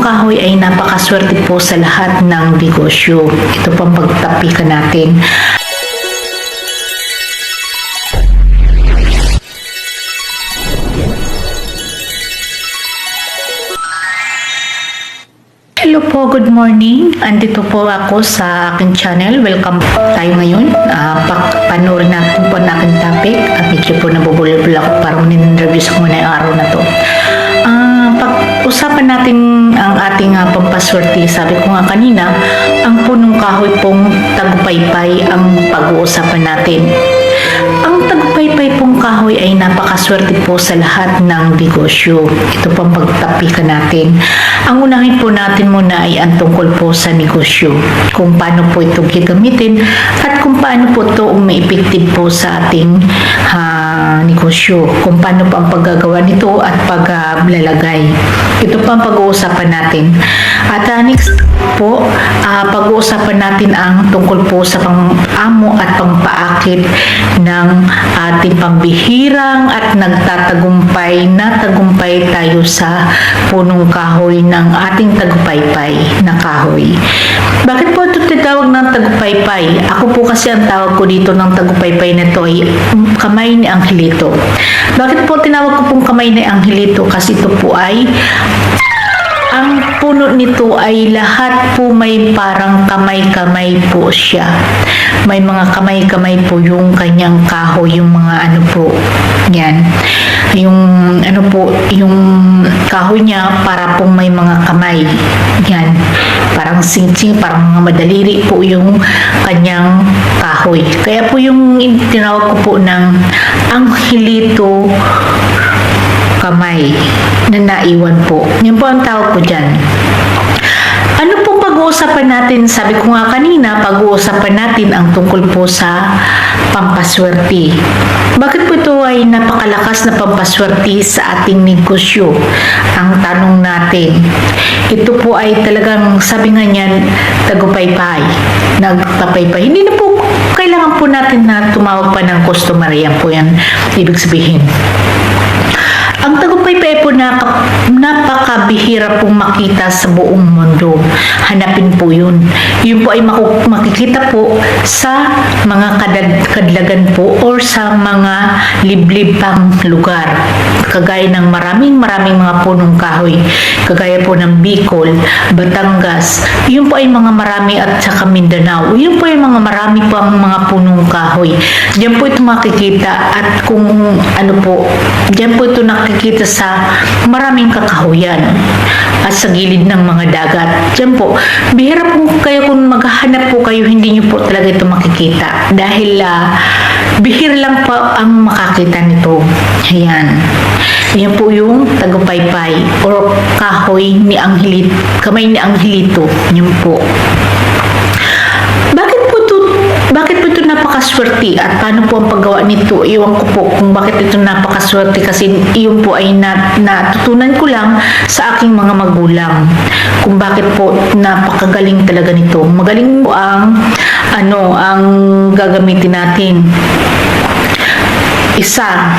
punong kahoy ay napakaswerte po sa lahat ng negosyo. Ito pang pagtapikan natin. Hello po, good morning. Andito po ako sa aking channel. Welcome tayo ngayon. Uh, panoorin natin po ang aking topic. At medyo po nabubulol ako para manin-review sa muna yung araw na to. Pag-usapan natin ang ating uh, pampaswerte. Sabi ko nga kanina, ang punong kahoy pong tagupaypay ang pag-uusapan natin. Ang tagpaypay pong kahoy ay napakaswerte po sa lahat ng negosyo. Ito pang pagtapikan natin. Ang unahin po natin muna ay ang tungkol po sa negosyo. Kung paano po ito gagamitin at kung paano po ito umiepektive po sa ating ha, negosyo. Kung paano po ang paggagawa nito at paglalagay. Ito pa ang pag-uusapan natin. At uh, next po, uh, pag-uusapan natin ang tungkol po sa pang-amo at pangpaakit ng ating pambihirang at nagtatagumpay na tagumpay tayo sa punong kahoy ng ating tagupaypay na kahoy. Bakit po ito tinawag ng tagupaypay? Ako po kasi ang tawag ko dito ng tagupaypay na ito ay kamay ni Angelito. Bakit po tinawag ko pong kamay ni Angelito? Kasi ito po ay ang puno nito ay lahat po may parang kamay-kamay po siya. May mga kamay-kamay po yung kanyang kahoy, yung mga ano po, yan. Yung ano po, yung kahoy niya para pong may mga kamay. Yan. Parang sing-sing, parang mga madaliri po yung kanyang kahoy. Kaya po yung tinawag ko po ng anghilito kamay na naiwan po. Yan po ang tawag ko dyan. Ano pong pag-uusapan natin? Sabi ko nga kanina, pag-uusapan natin ang tungkol po sa pampaswerte. Bakit po ito ay napakalakas na pampaswerte sa ating negosyo? Ang tanong natin. Ito po ay talagang, sabi nga niyan, tagupaypay, nagtapaypay. Hindi na po kailangan po natin na tumawag pa ng customer. Yan po yan, ibig sabihin. Tagumpay po na napakabihira pong makita sa buong mundo. Hanapin po yun. Yun po ay makikita po sa mga kadlagan po or sa mga liblib pang lugar. Kagaya ng maraming maraming mga punong kahoy. Kagaya po ng Bicol, Batangas. Yun po ay mga marami at saka Mindanao. Yun po ay mga marami po ang mga punong kahoy. Diyan po ito makikita at kung ano po, diyan po ito nakikita sa maraming kakahuyan at sa gilid ng mga dagat. Diyan po, bihira po kayo kung maghahanap po kayo, hindi nyo po talaga ito makikita. Dahil uh, bihira lang po ang makakita nito. Ayan. Yan po yung tagupaypay or kahoy ni Angelit, kamay ni Angelito. Yan po. Napakaswerte at paano po ang paggawa nito? Iwan ko po kung bakit ito napakaswerte kasi iyon po ay nat, natutunan ko lang sa aking mga magulang. Kung bakit po napakagaling talaga nito. Magaling po ang ano, ang gagamitin natin. Isa,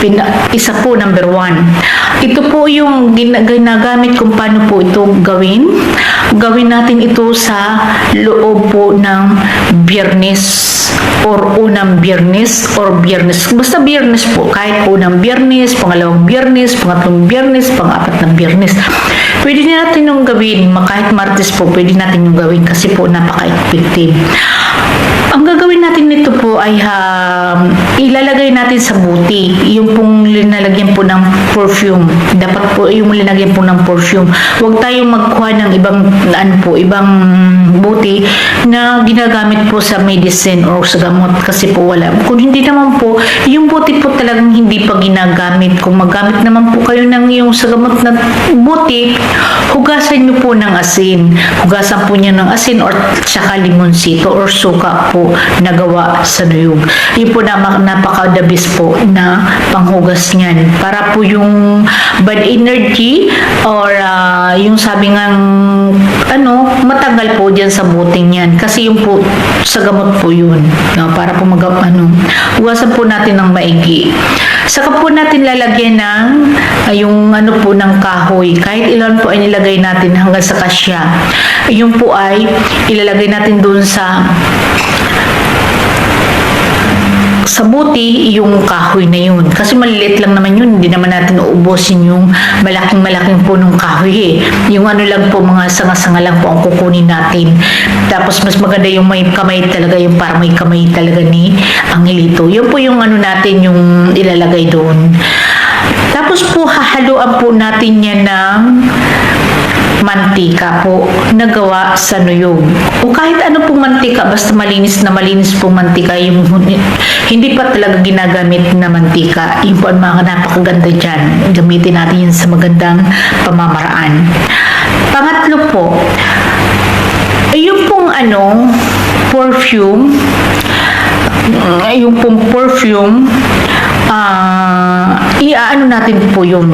pina, isa po number one. Ito po yung gina- ginagamit kung paano po ito gawin. Gawin natin ito sa loob po ng biyernes or unang biyernes or biyernes. Basta biyernes po. Kahit unang biyernes, pangalawang biyernes, pangatlong biyernes, pang-apat na biyernes. Pwede na natin yung gawin. Kahit martes po, pwede natin yung gawin kasi po napaka-effective. Ang gagawin natin nito po ay um, ilalagay natin sa buti. Yung pong linalagyan po ng perfume. Dapat po yung linalagyan po ng perfume. Huwag tayong magkuha ng ibang ano po, ibang buti na ginagamit po sa medicine or sa gamot kasi po wala. Kung hindi naman po, yung buti po talagang hindi pa ginagamit. Kung magamit naman po kayo ng yung sa gamot na buti, hugasan nyo po ng asin. Hugasan po niya ng asin or tsaka limonsito or suka po na gawa sa nuyog. Yun po na napaka-the best po na panghugas niyan. Para po yung bad energy or ah, yung sabi nga ano, matagal po diyan sa buting yan. Kasi yung po sa gamot po yun. No, para po mag ano, hugasan po natin ng maigi. Saka po natin lalagyan ng ah, yung ano po ng kahoy. Kahit ilan po ay nilagay natin hanggang sa kasya. Yung po ay ilalagay natin doon sa sa yung kahoy na yun. Kasi maliliit lang naman yun. Hindi naman natin uubusin yung malaking-malaking punong kahoy eh. Yung ano lang po, mga sanga-sanga lang po ang kukunin natin. Tapos mas maganda yung may kamay talaga, yung parang may kamay talaga ni Angelito. Yun po yung ano natin, yung ilalagay doon. Tapos po, hahaluan po natin yan ng mantika po na gawa sa nuyog. O kahit ano pong mantika, basta malinis na malinis pong mantika, yung hindi pa talaga ginagamit na mantika. Yung po ang mga napakaganda dyan. Gamitin natin yun sa magandang pamamaraan. Pangatlo po, yung pong ano, perfume, mm, yung pong perfume, ah, iaano natin po yun.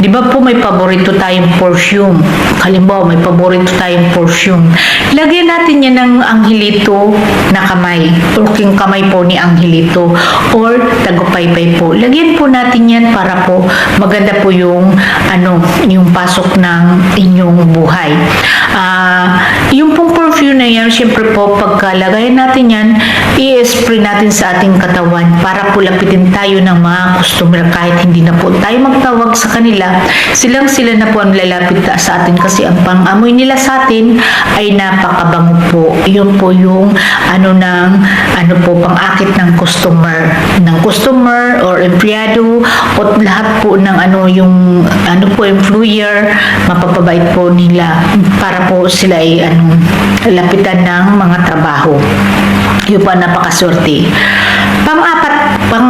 Di ba po may paborito tayong perfume? Halimbawa, may paborito tayong perfume. Lagyan natin yan ng anghilito na kamay. Or king kamay po ni anghilito. Or tagupaypay po. Lagyan po natin yan para po maganda po yung ano, yung pasok ng inyong buhay. Ah, yung pong perfume na yan, syempre po, pagkalagay natin yan, i-spray natin sa ating katawan para po tayo ng mga customer kahit hindi na po tayo magtawag sa kanila, silang sila na po ang lalapit sa atin kasi ang pang-amoy nila sa atin ay napakabango po. Yun po yung ano ng ano po pang-akit ng customer, ng customer or empleyado o lahat po ng ano yung ano po employer mapapabait po nila para po sila ay ano lapitan ng mga trabaho. Yun po napakaswerte. Pang-apat, pang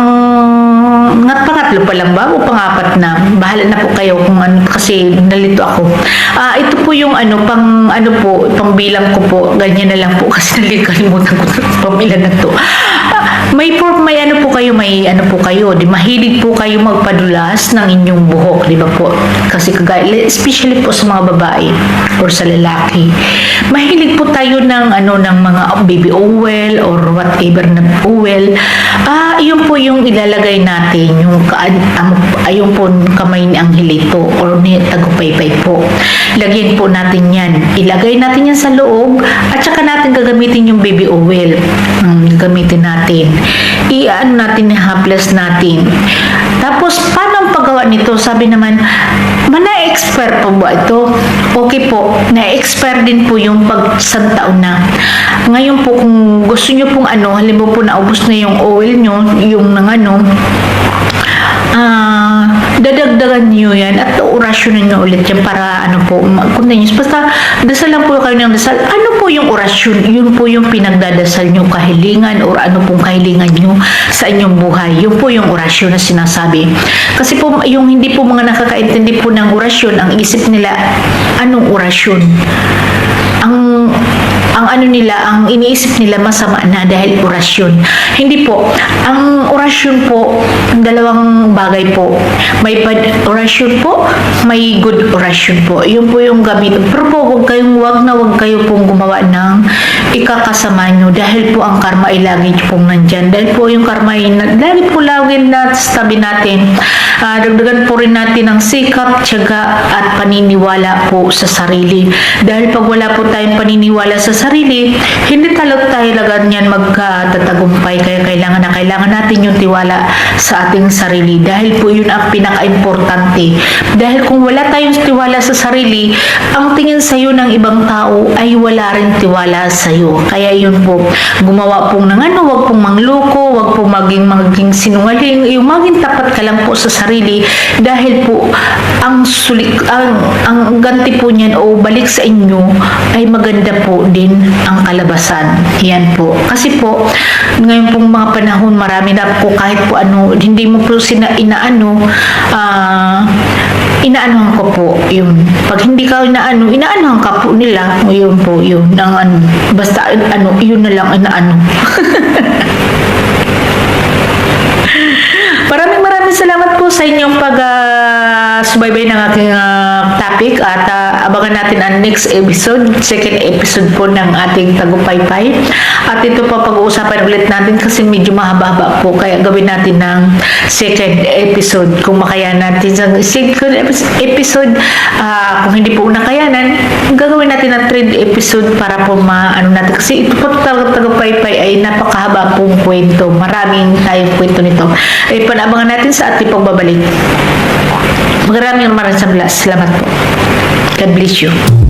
nga pangatlo pa lang ba? O pangapat na? Bahala na po kayo kung ano kasi nalito ako. Ah ito po yung ano pang ano po pang bilang ko po. Ganyan na lang po kasi nalikalimutan ko pamilya na to may por may ano po kayo may ano po kayo di mahilig po kayo magpadulas ng inyong buhok di ba po? Kasi kagaya especially po sa mga babae or sa lalaki. Mahilig po tayo ng ano ng mga baby oil or whatever na oil ah yun po yung ilalagay natin yung ang, ayun po kamay ni Angelito or ni Tagupaypay po lagyan po natin yan. Ilagay natin yan sa loob at saka natin gagamitin yung baby oil. Um, gagamitin natin. I-ano natin i-haplas natin. Tapos paano ang paggawa nito? Sabi naman mana-expert po ba ito? Okay po na-expert din po yung pag isang taon na. Ngayon po kung gusto nyo pong ano halimbawa po naubos na yung oil nyo yung nang ano ah dadagdagan niyo yan at orasyonan niyo ulit yan para ano po continuous. Basta dasal lang po kayo ng dasal. Ano po yung orasyon? Yun po yung pinagdadasal niyo kahilingan or ano pong kahilingan niyo sa inyong buhay? Yun po yung orasyon na sinasabi. Kasi po yung hindi po mga nakakaintindi po ng orasyon ang isip nila anong orasyon ang ano nila, ang iniisip nila masama na dahil orasyon. Hindi po. Ang orasyon po, dalawang bagay po. May bad orasyon po, may good orasyon po. Yun po yung gamit. Pero po, huwag kayong, wag na wag kayo pong gumawa ng ikakasama nyo dahil po ang karma ay lagi pong nandyan. Dahil po yung karma ay lagi po lagi na tabi natin. Ah, dagdagan po rin natin ng sikap, tiyaga at paniniwala po sa sarili. Dahil pag wala po tayong paniniwala sa sarili, hindi talaga tayo talaga niyan magkatatagumpay. Kaya kailangan na kailangan natin yung tiwala sa ating sarili. Dahil po yun ang pinaka-importante. Dahil kung wala tayong tiwala sa sarili, ang tingin sa iyo ng ibang tao ay wala rin tiwala sa iyo. Kaya yun po, gumawa pong ng ano, wag pong mangloko, wag maging maging sinungaling, yung maging tapat ka lang po sa sarili dahil po ang sulik ang ang ganti po niyan o balik sa inyo ay maganda po din ang kalabasan. Yan po. Kasi po ngayon pong mga panahon marami na po kahit po ano hindi mo po sina inaano ah inaanohan ko po yun. Pag hindi ka inaano, inaanohan ka po nila. Yun po, yun. Ang ano, basta ano, yun na lang inaano. sa inyong pag ah, subaybay ng aking ah, topic at ah, abangan natin ang next episode, second episode po ng ating Tagupaypay. At ito po pag-uusapan ulit natin kasi medyo mahaba-haba po kaya gawin natin ng second episode kung makaya natin sa second epi- episode ah, kung hindi po nakayanan gagawin natin ng third episode para po maano natin kasi ito po talaga Tagupaypay ay napakahaba pong kwento. Maraming tayong kwento nito. Ay panabangan natin sa ating pagbabalik. Maraming maraming salamat po. God bless you